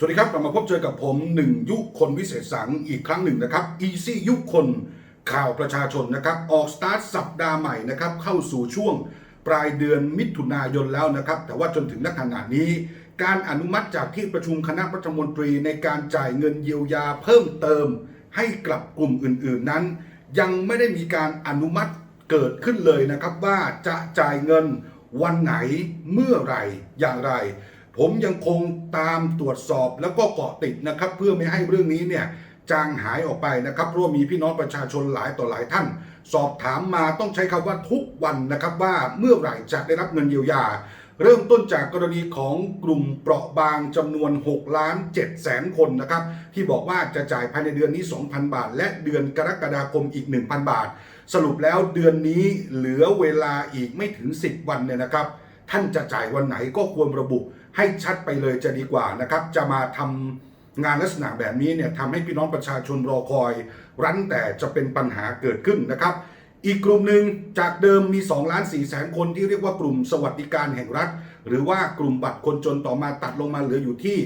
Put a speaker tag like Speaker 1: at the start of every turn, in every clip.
Speaker 1: สวัสดีครับกลับมาพบเจอกับผมหนึ่งยุคนวิเศษสังอีกครั้งหนึ่งนะครับ Easy ยุคคนข่าวประชาชนนะครับ ออกสตาร์ทสัปดาห์ใหม่นะครับ เข้าสู่ช่วงปลายเดือนมิถุนายนแล้วนะครับ แต่ว่าจนถึงณขณะนี้ การอนุมัติจากที่ประชุมคณะรัฐมนตรีในการจ่ายเงินเยียวยาเพิ่มเติม ให้กลับกลุ่มอื่น ๆนั้น ยังไม่ได้มีการอนุมัติเกิดขึ้นเลยนะครับว่าจะจ่ายเงินวันไหนเมื่อไหร่อย่างไร ผมยังคงตามตรวจสอบแล้วก็เกาะติดนะครับ เพื่อไม่ให้เรื่องนี้เนี่ยจางหายออกไปนะครับเพราะว่ามีพี่น้องประชาชนหลายต่อหลายท่าน สอบถามมาต้องใช้คำว่าทุกวันนะครับว่าเมื่อไหร่จะได้รับเงินเยียวยา เริ่มต้นจากกรณีของกลุ่มเปราะบางจำนวน6ล้าน7แสนคนนะครับที่บอกว่าจะจ่ายภายในเดือนนี้ 2,000 บาท และเดือนกรกฎาคมอีก 1,000 บาท สรุปแล้วเดือนนี้เหลือเวลาอีกไม่ถึง 10 วันเนี่ยนะครับ ท่านจะจ่ายวันไหนก็ควรระบุ ให้ชัดไปเลยจะดีกว่านะครับ จะมาทำงานลักษณะแบบนี้เนี่ยทำให้พี่น้องประชาชนรอคอย รั้นแต่จะเป็นปัญหาเกิดขึ้นนะครับ อีกกลุ่มหนึ่งจากเดิมมี2ล้าน4แสนคนที่เรียกว่ากลุ่มสวัสดิการแห่งรัฐ หรือว่ากลุ่มบัตรคนจนต่อมาตัดลงมาเหลืออยู่ที่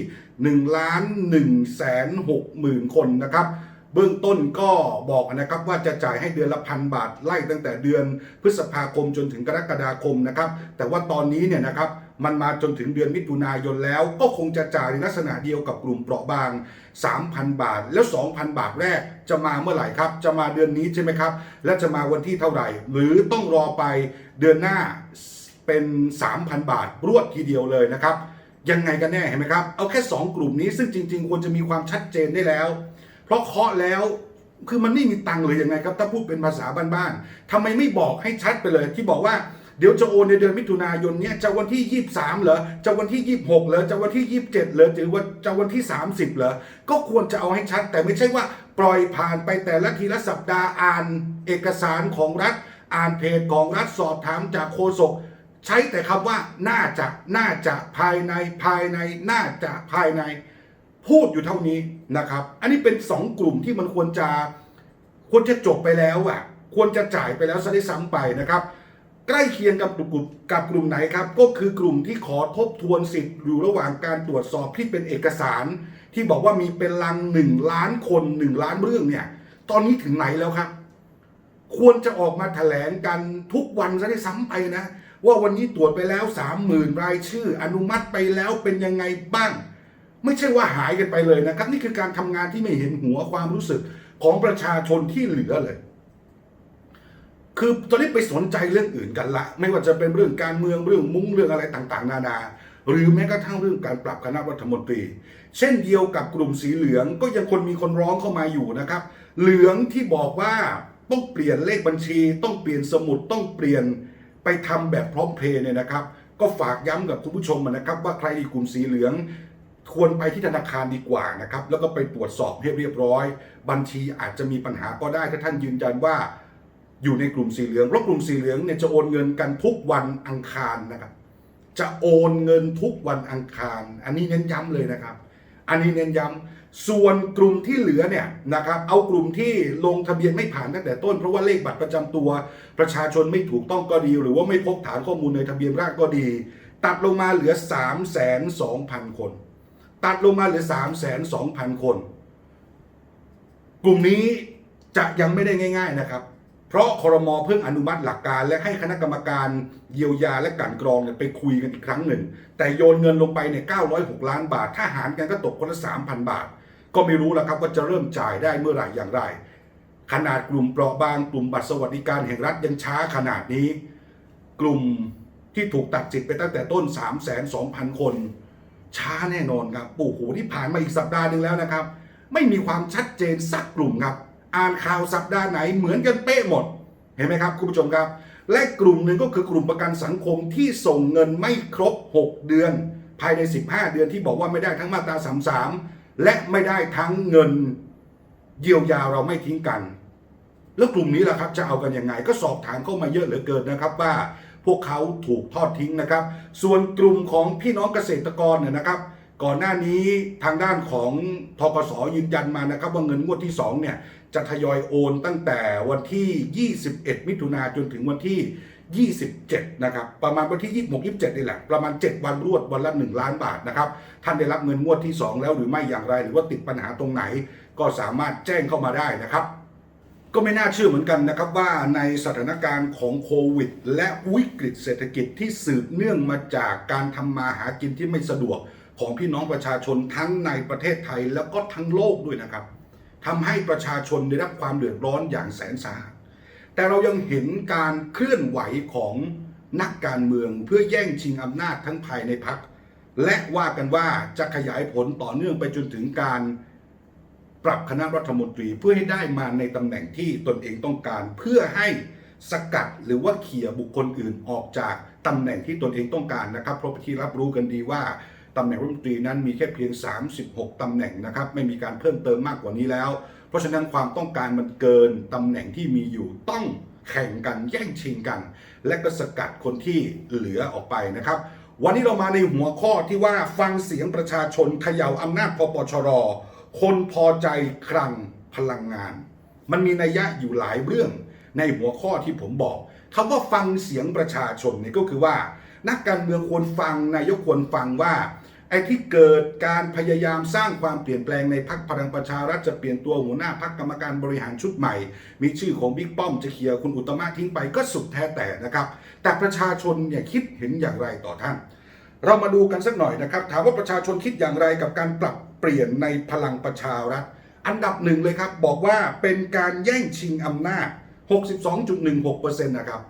Speaker 1: 1ล้าน1แสน6หมื่นคนนะครับเบื้องต้นก็บอกนะครับว่าจะจ่ายให้เดือนละพันบาทไล่ตั้งแต่เดือนพฤษภาคมจนถึงกรกฎาคมนะครับ แต่ว่าตอนนี้เนี่ยนะครับ มันมาจนถึงเดือนมิถุนายนแล้ว ก็คงจะจ่ายในลักษณะเดียวกับกลุ่มเปราะบาง 3,000 บาท แล้ว 2,000 บาทแรกจะมาเมื่อไหร่ครับ จะมาเดือนนี้ใช่ไหมครับ และจะมาวันที่เท่าไหร่ หรือต้องรอไปเดือนหน้าเป็น 3,000 บาท รวดทีเดียวเลยนะครับ ยังไงกันแน่เห็นไหมครับ เอาแค่ 2 กลุ่มนี้ซึ่งจริง ๆ ควรจะมีความชัดเจนได้แล้ว เพราะเคาะแล้วคือมันไม่มีตังค์เลยยังไงครับ ถ้าพูดเป็นภาษาบ้านๆทำไมไม่บอกให้ชัดไปเลยที่บอกว่า เดี๋ยวจะโอนในเดือนมิถุนายนเนี้ยจะวันที่ 23 เหรอจะวันที่ 26 เหรอจะวันที่ 27 เหรอหรือว่าจะวันที่ 30 เหรอก็ควรจะเอาให้ชัด แต่ไม่ใช่ว่าปล่อยผ่านไปแต่ละทีละสัปดาห์อ่านเอกสารของรัฐ อ่านเพจของรัฐสอบถามจากโฆษกใช้แต่คำว่าน่าจะน่าจะภายในภายในน่าจะภายในพูดอยู่เท่านี้นะครับ อันนี้เป็นสองกลุ่มที่มันควรจะควรจะจบไปแล้วอะ ควรจะจ่ายไปแล้วซะได้ซ้ำไปนะครับ ใกล้เคียงกับกลุ่มกับกลุ่มไหนครับ ก็คือกลุ่มที่ขอทบทวนสิทธิ์อยู่ระหว่างการตรวจสอบที่เป็นเอกสาร ที่บอกว่ามีเป็นลังหนึ่งล้านคนหนึ่งล้านเรื่องเนี่ย ตอนนี้ถึงไหนแล้วครับ ควรจะออกมาแถลงกันทุกวันซะได้ซ้ำไปนะ ว่าวันนี้ตรวจไปแล้วสามหมื่นรายชื่อ อนุมัติไปแล้วเป็นยังไงบ้าง ไม่ใช่ว่าหายกันไปเลยนะครับ นี่คือการทำงานที่ไม่เห็นหัวความรู้สึกของประชาชนที่เหลือเลย คือตอนนี้ไปสนใจเรื่องอื่นกันละ ไม่ว่าจะเป็นเรื่องการเมืองเรื่องมุ้งเรื่องอะไรต่างๆ นานา หรือแม้กระทั่งเรื่องการปรับคณะรัฐมนตรี เช่นเดียวกับกลุ่มสีเหลืองก็ยังคนมีคนร้องเข้ามาอยู่นะครับ เหลืองที่บอกว่าต้องเปลี่ยนเลขบัญชี ต้องเปลี่ยนสมุดต้องเปลี่ยนไปทำแบบพร้อมเพย์เนี่ยนะครับ ก็ฝากย้ำกับคุณผู้ชมนะครับ ว่าใครในกลุ่มสีเหลืองควรไปที่ธนาคารดีกว่านะครับ แล้วก็ไปตรวจสอบให้เรียบร้อย บัญชีอาจจะมีปัญหาก็ได้ถ้าท่านยืนยันว่า อยู่ในกลุ่มสีเหลืองเพราะกลุ่มสีเหลืองเนี่ยจะโอนเงินกันทุกวันอังคารนะครับ จะโอนเงินทุกวันอังคาร อันนี้เน้นย้ำเลยนะครับ อันนี้เน้นย้ำส่วนกลุ่มที่เหลือเนี่ยนะครับ เอากลุ่มที่ลงทะเบียนไม่ผ่านตั้งแต่ต้น เพราะว่าเลขบัตรประจำตัว ประชาชนไม่ถูกต้องก็ดี หรือว่าไม่พบฐานข้อมูลในทะเบียนราษฎรก็ดี ตัดลงมาเหลือ 3 2 0 0 0 คน ตัดลงมาเหลือ 3 2 0 0 0 คน กลุ่มนี้จะยังไม่ได้ง่าย ๆนะครับ เพราะครมเพิ่งอนุมัติหลักการและให้คณะกรรมการเยียวยาและกันกรองเนี่ยไปคุยกันอีกครั้งหนึ่ง แต่โยนเงินลงไปเนี่ย906 ล้านบาท ถ้าหารกันก็ตกคนละ 3,000 บาท ก็ไม่รู้แล้วครับว่าจะเริ่มจ่ายได้เมื่อไหร่อย่างไร ขนาดกลุ่มเปราะบางกลุ่มบัตรสวัสดิการแห่งรัฐยังช้าขนาดนี้ กลุ่มที่ถูกตัดสิทธิ์ไปตั้งแต่ต้น 3 2 0 0 0 คน ช้าแน่นอนครับโอ้โหที่ผ่านมาอีกสัปดาห์หนึ่งแล้วนะครับ ไม่มีความชัดเจนสักกลุ่มครับ อ่านข่าวสัปดาห์ไหนเหมือนกันเป๊ะหมด เห็นไหมครับคุณผู้ชมครับ และกลุ่มหนึ่งก็คือกลุ่มประกันสังคมที่ส่งเงินไม่ครบ 6 เดือน ภายใน 15 เดือนที่บอกว่าไม่ได้ทั้งมาตรา33 และไม่ได้ทั้งเงินเยียวยาเราไม่ทิ้งกัน แล้วกลุ่มนี้ล่ะครับจะเอากันยังไง ก็สอบถามเข้ามาเยอะเหลือเกินนะครับว่าพวกเขาถูกทอดทิ้งนะครับ ส่วนกลุ่มของพี่น้องเกษตรกรเนี่ยนะครับ ก่อนหน้านี้ทางด้านของทกสยืนยันมานะครับ ว่าเงินงวดที่2เนี่ย จะทยอยโอนตั้งแต่วันที่ 21 มิถุนาจนถึงวันที่ 27 นะครับ ประมาณวันที่ 26 27 นี่แหละ ประมาณ 7 วันรวด วันละ 1 ล้านบาทนะครับ ท่านได้รับเงินงวดที่ 2 แล้วหรือไม่อย่างไร หรือว่าติดปัญหาตรงไหน ก็สามารถแจ้งเข้ามาได้นะครับก็ไม่น่าเชื่อเหมือนกันนะครับว่าในสถานการณ์ของโควิด และวิกฤตเศรษฐกิจที่สืบเนื่องมาจากการทำมาหากินที่ไม่สะดวกของพี่น้องประชาชนทั้งในประเทศไทยแล้วก็ทั้งโลกด้วยนะครับ ทำให้ประชาชนได้รับความเดือดร้อนอย่างแสนสาหัสแต่เรายังเห็นการเคลื่อนไหวของนักการเมืองเพื่อแย่งชิงอำนาจทั้งภายในพรรคและว่ากันว่าจะขยายผลต่อเนื่องไปจนถึงการปรับคณะรัฐมนตรีเพื่อให้ได้มาในตำแหน่งที่ตนเองต้องการ เพื่อให้สกัดหรือว่าเขี่ยบุคคลอื่นออกจากตำแหน่งที่ตนเองต้องการนะครับ เพราะที่รับรู้กันดีว่า ตำแหน่งรัฐมนตรีนั้นมีแค่เพียง 36 ตำแหน่งนะครับไม่มีการเพิ่มเติมมากกว่านี้แล้ว เพราะฉะนั้นความต้องการมันเกินตำแหน่งที่มีอยู่ต้องแข่งกันแย่งชิงกัน และก็สกัดคนที่เหลือออกไปนะครับ วันนี้เรามาในหัวข้อที่ว่าฟังเสียงประชาชนเขย่าอำนาจพปชร คนพอใจคลังพลังงาน มันมีนัยยะอยู่หลายเรื่องในหัวข้อที่ผมบอกคำว่าฟังเสียงประชาชนเนี่ยก็คือว่า นักการเมืองควรฟังนายกควรฟังว่า ไอ้ที่เกิดการพยายามสร้างความเปลี่ยนแปลงในพักพลังประชารัฐจะเปลี่ยนตัวหัวหน้าพักกรรมการบริหารชุดใหม่ มีชื่อของบิ๊กป้อมจะเคลียร์คุณอุตตมะทิ้งไปก็สุดแท้แต่นะครับ แต่ประชาชนเนี่ยคิดเห็นอย่างไรต่อท่าน เรามาดูกันสักหน่อยนะครับ ถามว่าประชาชนคิดอย่างไรกับการปรับเปลี่ยนในพลังประชารัฐ อันดับหนึ่งเลยครับ บอกว่าเป็นการแย่งชิงอำนาจ 62.16%นะครับ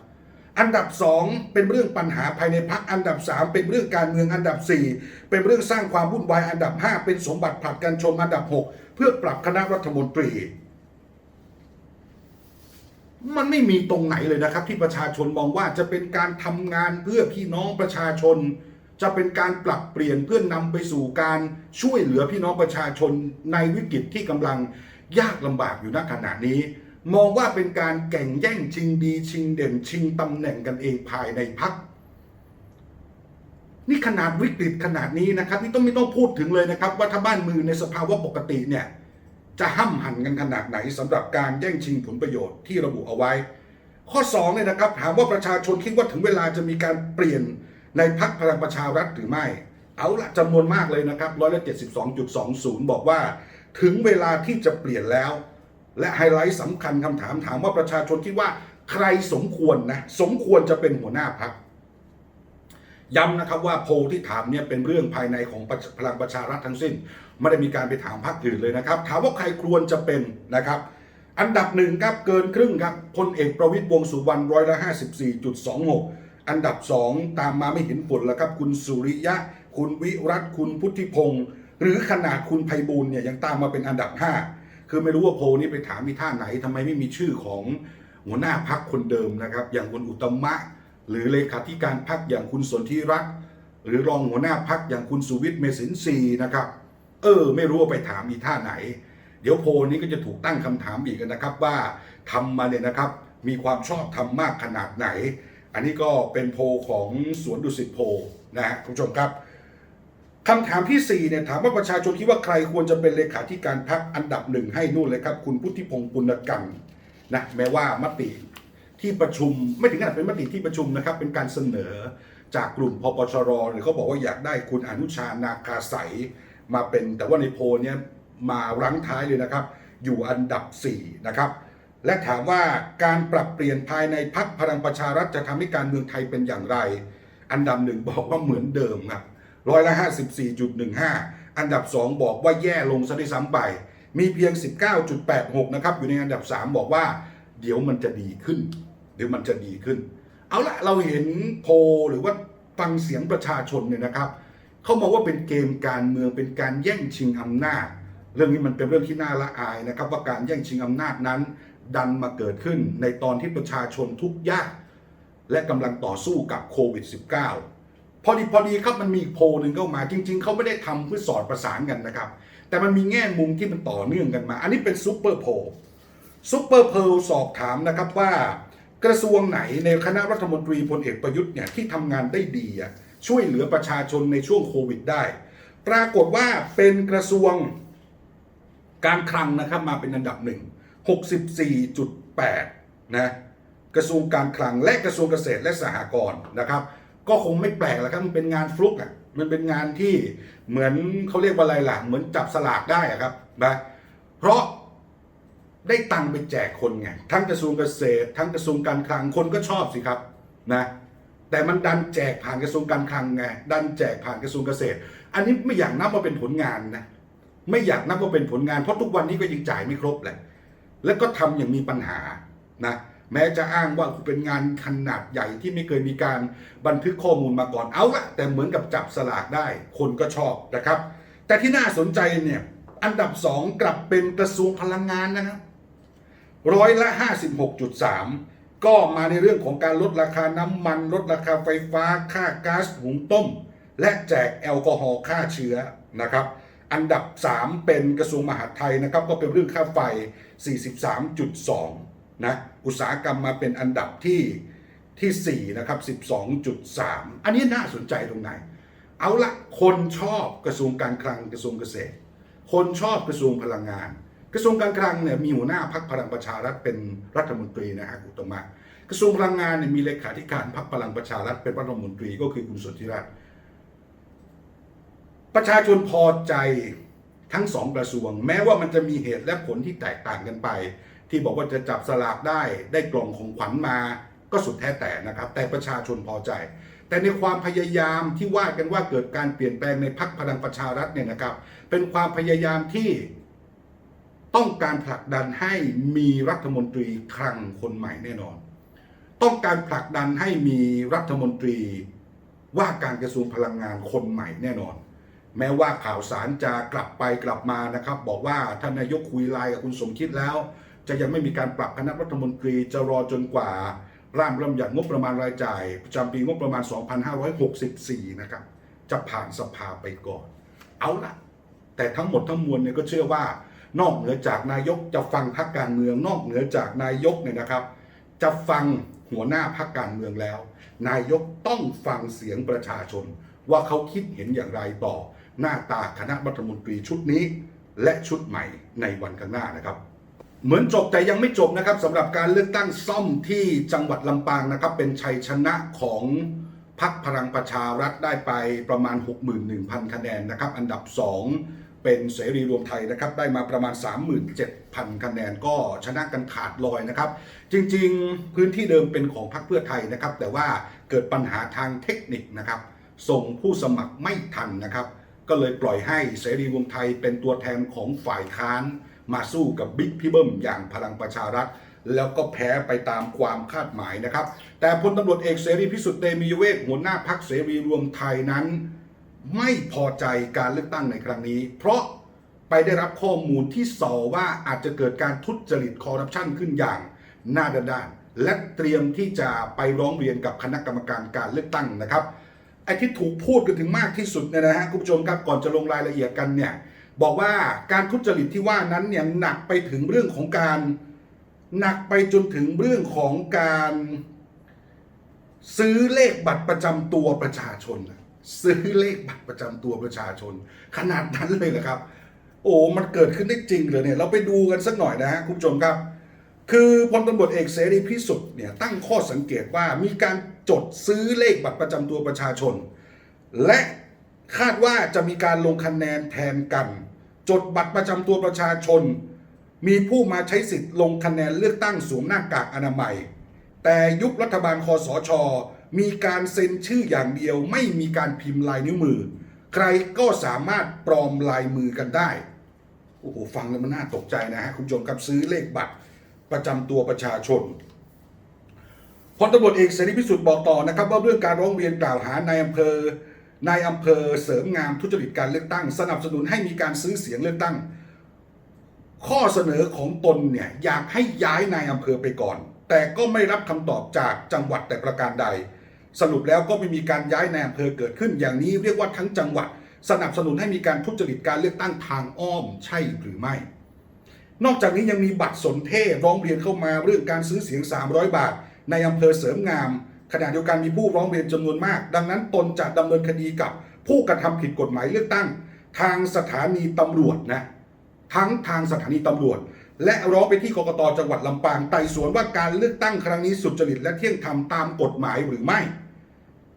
Speaker 1: อันดับ 2 เป็นเรื่องปัญหาภายในพักอันดับ 3 เป็นเรื่องการเมืองอันดับ 4 เป็นเรื่องสร้างความวุ่นวายอันดับ 5 เป็นสมบัติผลัดกันชมอันดับ 6 เพื่อปรับคณะรัฐมนตรี มันไม่มีตรงไหนเลยนะครับ ที่ประชาชนมองว่าจะเป็นการทำงานเพื่อพี่น้องประชาชน จะเป็นการปรับเปลี่ยนเพื่อนนำไปสู่การช่วยเหลือพี่น้องประชาชนในวิกฤตที่กำลังยากลำบากอยู่ณขณะนี้ มองว่าเป็นการแข่งแย่งชิงดีชิงเด่นชิงตำแหน่งกันเองภายในพักนี่ขนาดวิกฤตขนาดนี้นะครับนี่ต้องไม่ต้องพูดถึงเลยนะครับ ว่าถ้าบ้านมือในสภาวะปกติเนี่ยจะห้ำหั่นกันขนาดไหนสำหรับการแย่งชิงผลประโยชน์ที่ระบุเอาไว้ ข้อ2เนี่ยนะครับถามว่าประชาชนคิดว่าถึงเวลาจะมีการเปลี่ยนในพักพลังประชารัฐหรือไม่ เอาละจำนวนมากเลยนะครับร้อยละ72.20บอกว่า ถึงเวลาที่จะเปลี่ยนแล้ว และไฮไลท์สำคัญคำถามถามว่าประชาชนคิดว่าใครสมควรนะสมควรจะเป็นหัวหน้าพักย้ำนะครับว่าโพลที่ถามเนี่ยเป็นเรื่องภายในของพลังประชารัฐทั้งสิ้น ไม่ได้มีการไปถามพรรคอื่นเลยนะครับ ถามว่าใครควรจะเป็นนะครับ อันดับหนึ่งครับเกินครึ่งครับพลเอกประวิตยวงสุวรรณร้อยละ54.26อันดับสองตามมาไม่เห็นผลแล้วครับ คุณสุริยะ คุณวิรัตคุณพุทธิพงศ์หรือขนาดคุณไพบูลเนี่ยยังตามมาเป็นอันดับ5 คือไม่รู้ว่าโพนี้ไปถามมีท่าไหนทำไมไม่มีชื่อของหัวหน้าพักคนเดิมนะครับ อย่างคุณอุตมะ หรือเลขาธิการพักอย่างคุณสนธิรัตน์หรือรองหัวหน้าพักอย่างคุณสุวิทย์เมสินทรีนะครับ เออ ไม่รู้ว่าไปถามมีท่าไหน เดี๋ยวโพนี้ก็จะถูกตั้งคำถามอีกนะครับว่าทำมาเนี่ยนะครับ มีความชอบธรรมากขนาดไหน อันนี้ก็เป็นโพของสวนดุสิตโพนะฮะคุณผู้ชมครับ คำถามที่ 4เนี่ยถามว่าประชาชนคิดว่าใครควรจะเป็นเลขาธิการพักอันดับหนึ่งให้นู่นเลยครับ คุณพุทธิพงศ์ปุณกันนะแม้ว่ามติที่ประชุมไม่ถึงขนาดเป็นมติที่ประชุมนะครับ เป็นการเสนอจากกลุ่มพปชรหรือเขาบอกว่าอยากได้คุณอนุชานาคาใสมาเป็น แต่ว่าในโพลเนี่ยมารั้งท้ายเลยนะครับ อยู่อันดับ 4 นะครับ และถามว่าการปรับเปลี่ยนภายในพักพลังประชารัฐจะทำให้การเมืองไทยเป็นอย่างไร อันดับหนึ่งบอกว่าเหมือนเดิมครับ ร้อยละ 54.15 อันดับ 2 บอกว่าแย่ลงซะด้วยซ้ำไป มีเพียง 19.86 นะครับ อยู่ในอันดับ 3 บอกว่า เดี๋ยวมันจะดีขึ้น เดี๋ยวมันจะดีขึ้น เอาละเราเห็นโพลหรือว่าฟังเสียงประชาชนเนี่ยนะครับ เขามองว่าเป็นเกมการเมืองเป็นการแย่งชิงอำนาจ เรื่องนี้มันเป็นเรื่องที่น่าละอายนะครับ ว่าการแย่งชิงอำนาจนั้น ดันมาเกิดขึ้นในตอนที่ประชาชนทุกข์ยาก และกำลังต่อสู้กับโควิด -19 พอดีพอดีครับมันมีโพลหนึ่งเข้ามา จริง ๆ เขาไม่ได้ทำเพื่อสอดประสานกันนะครับ แต่มันมีแง่มุมที่มันต่อเนื่องกันมา อันนี้เป็นซูเปอร์โพลซุปเปอร์เพลสอบถามนะครับว่ากระทรวงไหนในคณะรัฐมนตรีพลเอกประยุทธ์เนี่ยที่ทำงานได้ดีช่วยเหลือประชาชนในช่วงโควิดได้ ปรากฏว่าเป็นกระทรวงการคลังนะครับมาเป็นอันดับหนึ่ง64.8นะกระทรวงการคลังและกระทรวงเกษตรและสหกรณ์นะครับ ก็คงไม่แปลกแล้วครับมันเป็นงานฟลุกอะมันเป็นงานที่เหมือนเขาเรียกว่าอะไรล่ะ เหมือนจับสลากได้อะครับนะเพราะได้ตังค์ไปแจกคนไงทั้งกระทรวงเกษตร ทั้งกระทรวงการคลังคนก็ชอบสิครับนะแต่มันดันแจกผ่านกระทรวงการคลังไงดันแจกผ่านกระทรวงเกษตร อันนี้ไม่อยากนับว่าเป็นผลงานนะไม่อยากนับว่าเป็นผลงานเพราะทุกวันนี้ก็ยังจ่ายไม่ครบแหละ แล้วก็ทำอย่างมีปัญหานะ แม้จะอ้างว่าเป็นงานขนาดใหญ่ที่ไม่เคยมีการบันทึกข้อมูลมาก่อนเอาละแต่เหมือนกับจับสลากได้ คนก็ชอบนะครับ แต่ที่น่าสนใจเนี่ยอันดับสองกลับเป็นกระทรวงพลังงานนะครับร้อยละ 56.3 ก็มาในเรื่องของการลดราคาน้ำมัน ลดราคาไฟฟ้า ค่าก๊าซหุงต้ม และแจกแอลกอฮอล์ฆ่าเชื้อนะครับอันดับ 3 เป็นกระทรวงมหาดไทยนะครับก็เป็นเรื่องค่าไฟ 43.2 นะอุตสาหกรรมมาเป็นอันดับที่ที่4นะครับ12.3 อันนี้น่าสนใจตรงไหน เอาละคนชอบกระทรวงการคลังกระทรวงเกษตร คนชอบกระทรวงพลังงาน กระทรวงการคลังเนี่ยมีหัวหน้าพักพลังประชารัฐเป็นรัฐมนตรีนะฮะอุตมะกระทรวงพลังงานเนี่ยมีเลขาธิการพักพลังประชารัฐเป็นรัฐมนตรีก็คือคุณสนธิรัตน์ประชาชนพอใจทั้งสองกระทรวง แม้ว่ามันจะมีเหตุและผลที่แตกต่างกันไป ที่บอกว่าจะจับสลากได้ได้กล่องของขวัญมาก็สุดแท้แต่นะครับ แต่ประชาชนพอใจ แต่ในความพยายามที่ว่ากันว่าเกิดการเปลี่ยนแปลงในพักพลังประชารัฐเนี่ยนะครับ เป็นความพยายามที่ต้องการผลักดันให้มีรัฐมนตรีคลังคนใหม่แน่นอน ต้องการผลักดันให้มีรัฐมนตรีว่าการกระทรวงพลังงานคนใหม่แน่นอน แม้ว่าข่าวสารจะกลับไปกลับมานะครับ บอกว่าท่านนายกคุยไลน์กับคุณสมคิดแล้ว จะยังไม่มีการปรับคณะรัฐมนตรีจะรอจนกว่า ร่างรัฐมยัติงบประมาณรายจ่ายประจำปีงบประมาณ 2564 นะครับ จะผ่านสภาไปก่อน เอาละแต่ทั้งหมดทั้งมวลเนี่ยก็เชื่อว่านอกเหนือจากนายกจะฟังพรรคการเมือง นอกเหนือจากนายกเนี่ยนะครับ จะฟังหัวหน้าพรรคการเมืองแล้ว นายกต้องฟังเสียงประชาชน ว่าเขาคิดเห็นอย่างไรต่อ หน้าตาคณะรัฐมนตรีชุดนี้ และชุดใหม่ในวันข้างหน้านะครับ เหมือนจบแต่ยังไม่จบนะครับสำหรับการเลือกตั้งซ่อมที่จังหวัดลำปางนะครับ เป็นชัยชนะของพรรคพลังประชารัฐได้ไปประมาณ 61,000 คะแนนนะครับ อันดับ 2 เป็นเสรีรวมไทยนะครับ ได้มาประมาณ 37,000 คะแนนก็ชนะกันขาดลอยนะครับ จริงๆ พื้นที่เดิมเป็นของพรรคเพื่อไทยนะครับ แต่ว่าเกิดปัญหาทางเทคนิคนะครับ ส่งผู้สมัครไม่ทันนะครับ ก็เลยปล่อยให้เสรีรวมไทยเป็นตัวแทนของฝ่ายค้าน มาสู้กับบิ๊กพี่เบิ้มอย่างพลังประชารัฐ แล้วก็แพ้ไปตามความคาดหมายนะครับ แต่พลตำรวจเอกเสรีพิสุทธิ์เตมียเวทหัวหน้าพักเสรีรวมไทยนั้น ไม่พอใจการเลือกตั้งในครั้งนี้ เพราะไปได้รับข้อมูลที่สอว่าอาจจะเกิดการทุจริตคอร์รัปชันขึ้นอย่างหน้าด้านและเตรียมที่จะไปร้องเรียนกับคณะกรรมการการเลือกตั้งนะครับไอ้ที่ถูกพูดกันถึงมากที่สุดเนี่ยนะฮะคุณผู้ชมครับก่อนจะลงรายละเอียดกันเนี่ย บอกว่าการทุจริตที่ว่านั้นเนี่ยหนักไปถึงเรื่องของการหนักไปจนถึงเรื่องของการซื้อเลขบัตรประจำตัวประชาชนซื้อเลขบัตรประจำตัวประชาชน ขนาดนั้นเลยเหรอครับ โอ้มันเกิดขึ้นได้จริงเหรอเนี่ย เราไปดูกันสักหน่อยนะฮะคุณผู้ชมครับ คือพลตำรวจเอกเสรีพิสุทธิ์เนี่ยตั้งข้อสังเกตว่ามีการจดซื้อเลขบัตรประจำตัวประชาชน และ คาดว่าจะมีการลงคะแนนแทนกัน จดบัตรประจำตัวประชาชน มีผู้มาใช้สิทธิ์ลงคะแนนเลือกตั้งสวมหน้ากากอนามัย แต่ยุครัฐบาลคอสช มีการเซ็นชื่ออย่างเดียวไม่มีการพิมพ์ลายนิ้วมือ ใครก็สามารถปลอมลายมือกันได้โอ้โหฟังแล้วมันน่าตกใจนะฮะคุณผู้ชมครับซื้อเลขบัตรประจำตัวประชาชนพลตำรวจเอกเสรีพิสุทธิ์บอกต่อนะครับว่าเรื่องการร้องเรียนกล่าวหานายอำเภอ นายอำเภอเสริมงามทุจริตการเลือกตั้ง สนับสนุนให้มีการซื้อเสียงเลือกตั้ง ข้อเสนอของตนเนี่ยอยากให้ย้ายนายอำเภอไปก่อน แต่ก็ไม่รับคำตอบจากจังหวัดแต่ประการใด สรุปแล้วก็ไม่มีการย้ายนายอำเภอเกิดขึ้น อย่างนี้เรียกว่าทั้งจังหวัด สนับสนุนให้มีการทุจริตการเลือกตั้งทางอ้อมใช่หรือไม่ นอกจากนี้ยังมีบัตรสนเทศร้องเรียนเข้ามาเรื่องการซื้อเสียง 300 บาท ในอำเภอเสริมงาม ขณะเดียวกันมีผู้ร้องเรียนจำนวนมาก ดังนั้นตนจะดำเนินคดีกับผู้กระทำผิดกฎหมายเลือกตั้ง ทางสถานีตำรวจนะทั้งทางสถานีตำรวจ และร้องไปที่กกตจังหวัดลำปางไต่สวนว่าการเลือกตั้งครั้งนี้สุจริตและเที่ยงธรรมตามกฎหมายหรือไม่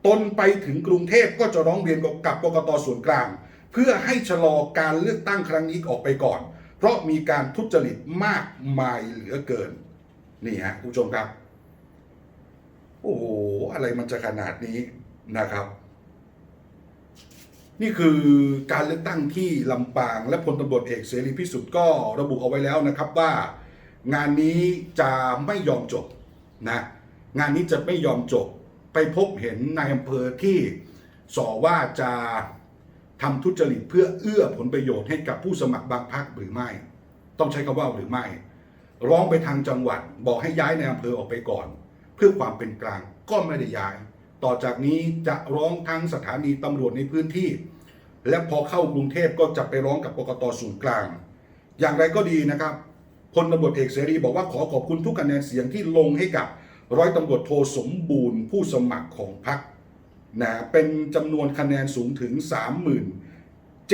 Speaker 1: ตนไปถึงกรุงเทพก็จะร้องเรียนกับกกตส่วนกลาง เพื่อให้ชะลอการเลือกตั้งครั้งนี้ออกไปก่อน เพราะมีการทุจริตมากมายเหลือเกินนี่ฮะคุณผู้ชมครับ โอ้โห อะไรมันจะขนาดนี้นะครับ นี่คือการเลือกตั้งที่ลำปางและพลตำรวจเอกเสรีพิสุทธิ์ก็ระบุเอาไว้แล้วนะครับว่า งานนี้จะไม่ยอมจบนะงานนี้จะไม่ยอมจบ ไปพบเห็นนายอำเภอที่สอว่าจะทำทุจริตเพื่อเอื้อผลประโยชน์ให้กับผู้สมัครบางพรรคหรือไม่ ต้องใช้คำว่าหรือไม่ ร้องไปทางจังหวัด บอกให้ย้ายในอำเภอออกไปก่อน เพื่อความเป็นกลางก็ไม่ได้ย้าย ต่อจากนี้จะร้องทั้งสถานีตำรวจในพื้นที่ และพอเข้ากรุงเทพก็จะไปร้องกับกกตศูนย์กลาง อย่างไรก็ดีนะครับพลตำรวจเอกเสรีบอกว่าขอขอบคุณทุกคะแนนเสียงที่ลงให้กับร้อยตำรวจโทสมบูรณ์ผู้สมัครของพรรคนะเป็นจำนวนคะแนนสูงถึง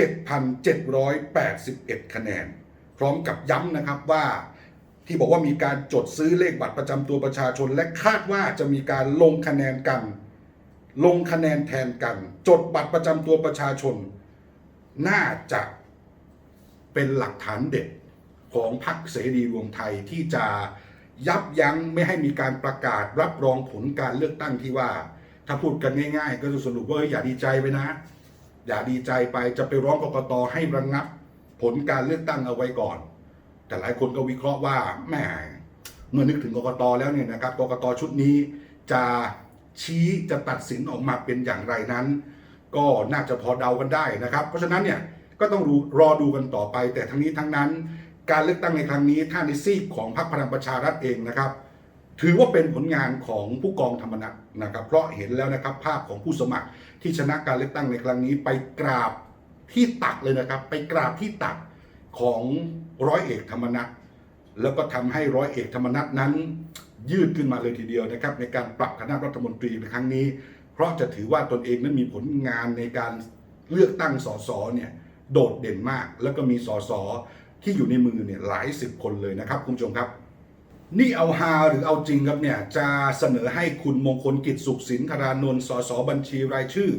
Speaker 1: 37,781 คะแนน พร้อมกับย้ำนะครับว่า ที่บอกว่ามีการจดซื้อเลขบัตรประจำตัวประชาชน และคาดว่าจะมีการลงคะแนนกัน ลงคะแนนแทนกัน จดบัตรประจำตัวประชาชน น่าจะเป็นหลักฐานเด็ดของพรรคเสรีรวมไทยที่จะยับยั้งไม่ให้มีการประกาศรับรองผลการเลือกตั้งที่ว่า ถ้าพูดกันง่าย ๆ ก็จะสรุปว่าเฮ้ยอย่าดีใจไปนะ อย่าดีใจไปจะไปร้องกกตให้ระงับผลการเลือกตั้งเอาไว้ก่อน แต่หลายคนก็วิเคราะห์ว่าแหมเมื่อนึกถึงกกตแล้วเนี่ยนะครับกกตชุดนี้จะชี้จะตัดสินออกมาเป็นอย่างไรนั้น ก็น่าจะพอเดากันได้นะครับ เพราะฉะนั้นเนี่ยก็ต้องรรอดูกันต่อไป แต่ทั้งนี้ทั้งนั้น การเลือกตั้งในครั้งนี้ถ้าในซีกของพรรคพลังประชารัฐเองนะครับ ถือว่าเป็นผลงานของผู้กองธรรมนัฐนะครับ เพราะเห็นแล้วนะครับภาพของผู้สมัครที่ชนะการเลือกตั้งในครั้งนี้ไปกราบที่ตักเลยนะครับ ไปกราบที่ตักของ ร้อยเอกธรรมนัฐแล้วก็ทำให้ร้อยเอกธรรมนัฐนั้น ยืดขึ้นมาเลยทีเดียวนะครับ ในการปรับคณะรัฐมนตรีในครั้งนี้ เพราะจะถือว่าตนเองนั้นมีผลงานในการเลือกตั้งสสเนี่ยโดดเด่นมาก แล้วก็มีสสที่อยู่ในมือเนี่ยหลายสิบคนเลยนะครับคุณผู้ชมครับ นี่เอาฮาหรือเอาจริงครับเนี่ยจะเสนอให้คุณมงคลกิจสุขสินธารานนท์สสบัญชีรายชื่อ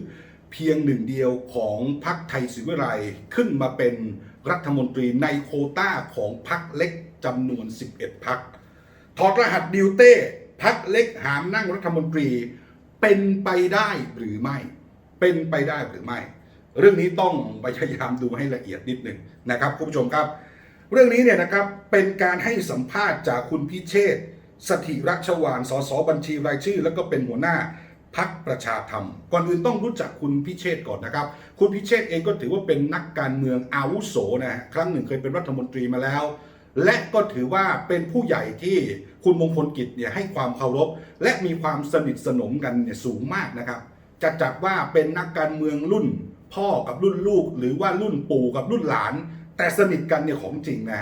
Speaker 1: เพียงหนึ่งเดียวของพรรคไทยศิวิไลย์ขึ้นมาเป็น รัฐมนตรีในโคต้าของพรรคเล็กจำนวน 11พรรคถอดรหัสดิวเต้พรรคเล็กหามนั่งรัฐมนตรีเป็นไปได้หรือไม่ เป็นไปได้หรือไม่ เรื่องนี้ต้องพยายามดูให้ละเอียดนิดหนึ่งนะครับคุณผู้ชมครับ เรื่องนี้เนี่ยนะครับเป็นการให้สัมภาษณ์จากคุณพิเชษสถิรัชวานสสบัญชีรายชื่อ แล้วก็เป็นหัวหน้า พักประชาธรรม ก่อนอื่นต้องรู้จักคุณพิเชษก่อนนะครับ คุณพิเชษเองก็ถือว่าเป็นนักการเมืองอาวุโสนะฮะครั้งหนึ่งเคยเป็นรัฐมนตรีมาแล้ว และก็ถือว่าเป็นผู้ใหญ่ที่คุณมงคลกิจเนี่ยให้ความเคารพ และมีความสนิทสนมกันเนี่ยสูงมากนะครับจะจัดว่าเป็นนักการเมืองรุ่นพ่อกับรุ่นลูก หรือว่ารุ่นปู่กับรุ่นหลาน แต่สนิทกันเนี่ยของจริงนะ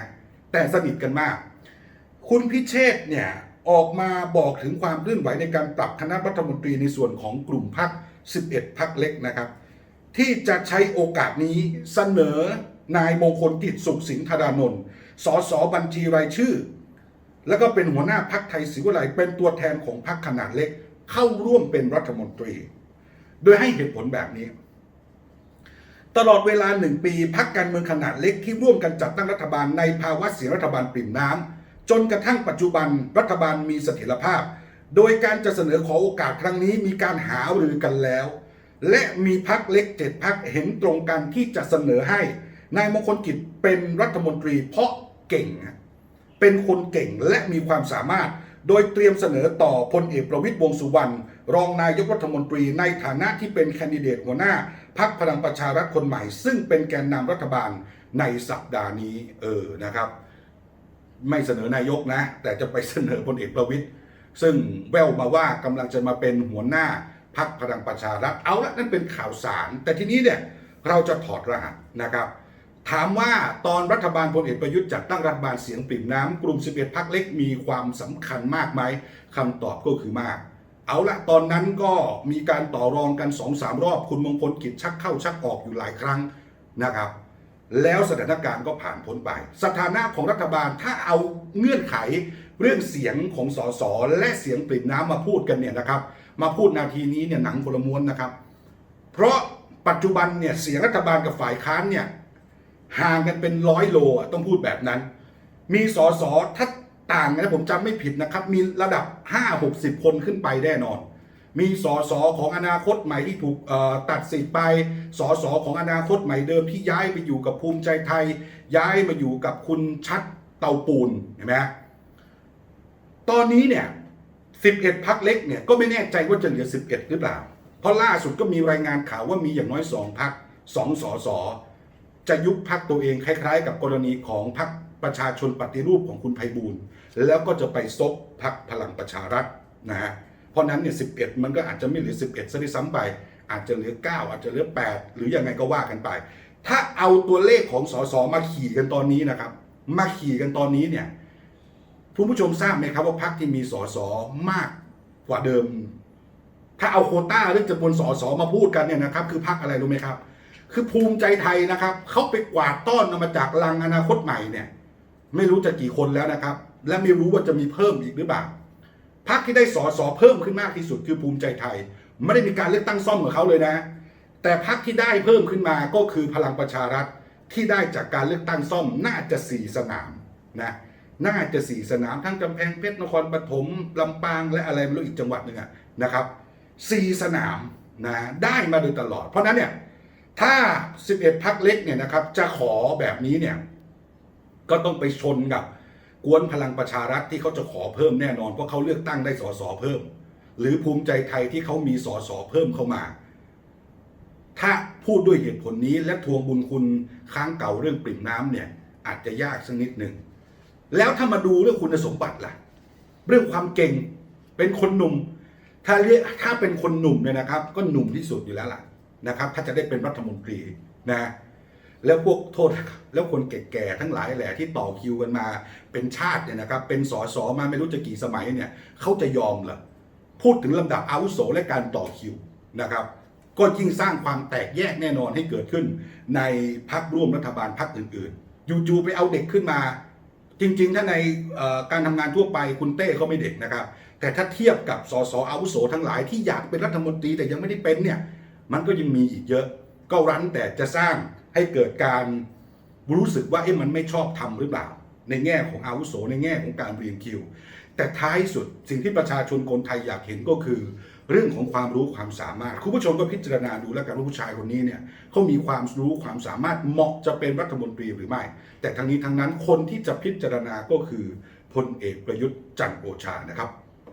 Speaker 1: แต่สนิทกันมาก คุณพิเชษเนี่ย ออกมาบอกถึงความเคลื่อนไหวในการปรับคณะรัฐมนตรีในส่วนของกลุ่มพัก 11 พักเล็กนะครับ ที่จะใช้โอกาสนี้เสนอนายมงคลกิจสุขสินธารานนท์สสบัญชีรายชื่อ แล้วก็เป็นหัวหน้าพักไทยศิวิไลเป็นตัวแทนของพักขนาดเล็ก เข้าร่วมเป็นรัฐมนตรี โดยให้เหตุผลแบบนี้ ตลอดเวลาหนึ่งปีพักการเมืองขนาดเล็กที่ร่วมกันจัดตั้งรัฐบาลในภาวะเสียงรัฐบาลปริ่มน้ำ จนกระทั่งปัจจุบันรัฐบาลมีเสถียรภาพ โดยการจะเสนอขอโอกาสครั้งนี้มีการหารือกันแล้ว และมีพักเล็กเจ็ดพักเห็นตรงกันที่จะเสนอให้นายมงคลกิจเป็นรัฐมนตรีเพราะเก่ง เป็นคนเก่งและมีความสามารถ โดยเตรียมเสนอต่อพลเอกประวิตยวงสุวรรณรองนายกรัฐมนตรีในฐานะที่เป็นแคนดิเดตหัวหน้าพักพลังประชารัฐคนใหม่ ซึ่งเป็นแกนนำรัฐบาลในสัปดาห์นี้เออนะครับ ไม่เสนอนายกนะ แต่จะไปเสนอพลเอกประวิตยซึ่งแววมาว่ากำลังจะมาเป็นหัวหน้าพักพลังประชารัฐเอาละนั่นเป็นข่าวสาร แต่ทีนี้เนี่ยเราจะถอดรหัสนะครับ ถามว่าตอนรัฐบาลพลเอกประยุทธ์จัดตั้งรัฐบาลเสียงปริ่มน้ำกลุ่ม 11พักเล็กมีความสำคัญมากไหมคำตอบก็คือมาก เอาละตอนนั้นก็มีการต่อรองกัน2อสารอบคุณมงคลกิจชักเข้าชักออกอยู่หลายครั้งนะครับ แล้วสถานการณ์ก็ผ่านพ้นไป สถานะของรัฐบาลถ้าเอาเงื่อนไขเรื่องเสียงของสสและเสียงปริ่มน้ำมาพูดกันเนี่ยนะครับ มาพูดนาทีนี้เนี่ยหนังคนละม้วนนะครับ เพราะปัจจุบันเนี่ยเสียงรัฐบาลกับฝ่ายค้านเนี่ยห่างกันเป็นร้อยโลอะต้องพูดแบบนั้น มีสสถ้าต่างนนะผมจำไม่ผิดนะครับ มีระดับ 5 60 คนขึ้นไปแน่นอน มีสอสอของอนาคตใหม่ที่ถูกตัดสิทธิ์ไป สอสอของอนาคตใหม่เดิมที่ย้ายไปอยู่กับภูมิใจไทย ย้ายมาอยู่กับคุณชัดเตาปูนเห็นไหมตอนนี้เนี่ย11พักเล็กเนี่ยก็ไม่แน่ใจว่าจะเหลือ 11 หรือเปล่า เพราะล่าสุดก็มีรายงานข่าวว่ามีอย่างน้อย2พัก2สอสอจะยุบพักตัวเองคล้ายๆ กับกรณีของพักประชาชนปฏิรูปของคุณไพบูลแล้วก็จะไปซบพักพลังประชารัฐนะฮะ เพราะนั้นเนี่ย11มันก็อาจจะไม่เหลือ 11ซะด้วยซ้ำไป อาจจะเหลือ 9 อาจจะเหลือ 8 หรือยังไงก็ว่ากันไป ถ้าเอาตัวเลขของสสมาขี่กันตอนนี้นะครับ มาขี่กันตอนนี้เนี่ยผู้ผู้ชมทราบไหมครับว่าพรรคที่มีสสมากกว่าเดิม ถ้าเอาโคต้าเรื่องจำนวนสสมาพูดกันเนี่ยนะครับ คือพรรคอะไรรู้ไหมครับ คือภูมิใจไทยนะครับเขาไปกวาดต้อนเอามาจากลังอนาคตใหม่เนี่ย ไม่รู้จะกี่คนแล้วนะครับ และไม่รู้ว่าจะมีเพิ่มอีกหรือเปล่า พรรคที่ได้สอสอเพิ่มขึ้นมากที่สุดคือภูมิใจไทย ไม่ได้มีการเลือกตั้งซ่อมกับเขาเลยนะ แต่พรรคที่ได้เพิ่มขึ้นมาก็คือพลังประชารัฐที่ได้จากการเลือกตั้งซ่อมน่าจะสี่สนามนะน่าจะสี่สนามทั้งกำแพงเพชรนครปฐมลำปางและอะไรไม่รู้อีกจังหวัดหนึ่งนะครับสี่สนามนะได้มาโดยตลอด เพราะฉะนั้นเนี่ยถ้า 11พักเล็กเนี่ยนะครับจะขอแบบนี้เนี่ยก็ต้องไปชนกับ กวนพลังประชารัฐที่เขาจะขอเพิ่มแน่นอน เพราะเขาเลือกตั้งได้สสเพิ่ม หรือภูมิใจไทยที่เขามีสสเพิ่มเข้ามา ถ้าพูดด้วยเหตุผลนี้และทวงบุญคุณค้างเก่าเรื่องปริ่มน้ำเนี่ยอาจจะยากสักนิดหนึ่งแล้วถ้ามาดูเรื่องคุณสมบัติล่ะ เรื่องความเก่งเป็นคนหนุ่ม ถ้าเรียกถ้าเป็นคนหนุ่มเนี่ยนะครับ ก็หนุ่มที่สุดอยู่แล้วล่ะนะครับ ถ้าจะได้เป็นรัฐมนตรีนะ แล้วพวกโทษแล้วคนแก่ๆทั้งหลายแหละที่ต่อคิวกันมาเป็นชาติเนี่ยนะครับ เป็นสอสอมาไม่รู้จะกี่สมัยเนี่ยเขาจะยอมเหรอพูดถึงลำดับอาวุโสและการต่อคิวนะครับ ก็ยิ่งสร้างความแตกแยกแน่นอนให้เกิดขึ้น ในพักร่วมรัฐบาลพักอื่นๆอยู่ๆไปเอาเด็กขึ้นมา จริงๆ ถ้าในการทำงานทั่วไปคุณเต้เขาไม่เด็กนะครับ แต่ถ้าเทียบกับสสอาวุโสทั้งหลายที่อยากเป็นรัฐมนตรีแต่ยังไม่ได้เป็นเนี่ยมันก็ยังมีอีกเยอะ ก็รั้นแต่จะสร้าง ให้เกิดการรู้สึกว่าเอ๊ะมันไม่ชอบทำหรือเปล่า ในแง่ของอาวุโสในแง่ของการเรียงคิว แต่ท้ายสุดสิ่งที่ประชาชนคนไทยอยากเห็นก็คือ เรื่องของความรู้ความสามารถคุณผู้ชมก็พิจารณาดูแล้วกันว่าผู้ชายคนนี้เนี่ยเขามีความรู้ความสามารถเหมาะจะเป็นรัฐมนตรีหรือไม่ แต่ทั้งนี้ทั้งนั้นคนที่จะพิจารณาก็คือพลเอกประยุทธ์จันทร์โอชานะครับ